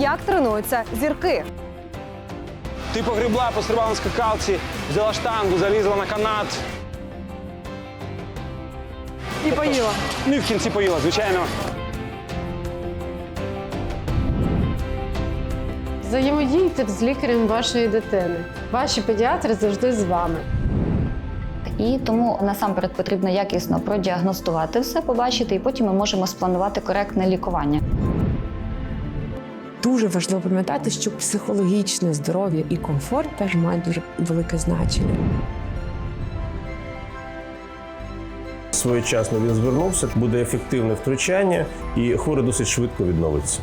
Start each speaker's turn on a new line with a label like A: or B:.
A: як тренуються зірки.
B: Ти погребла, пострибала на скакалці, взяла штангу, залізла на канат.
A: І поїла.
B: Ну і в кінці поїла, звичайно.
C: Взаємодійте з лікарем вашої дитини. Ваші педіатри завжди з вами.
D: І тому насамперед потрібно якісно продіагностувати все, побачити, і потім ми можемо спланувати коректне лікування.
E: Дуже важливо пам'ятати, що психологічне здоров'я і комфорт теж мають дуже велике значення.
F: Своєчасно він звернувся, буде ефективне втручання, і хворий досить швидко відновиться.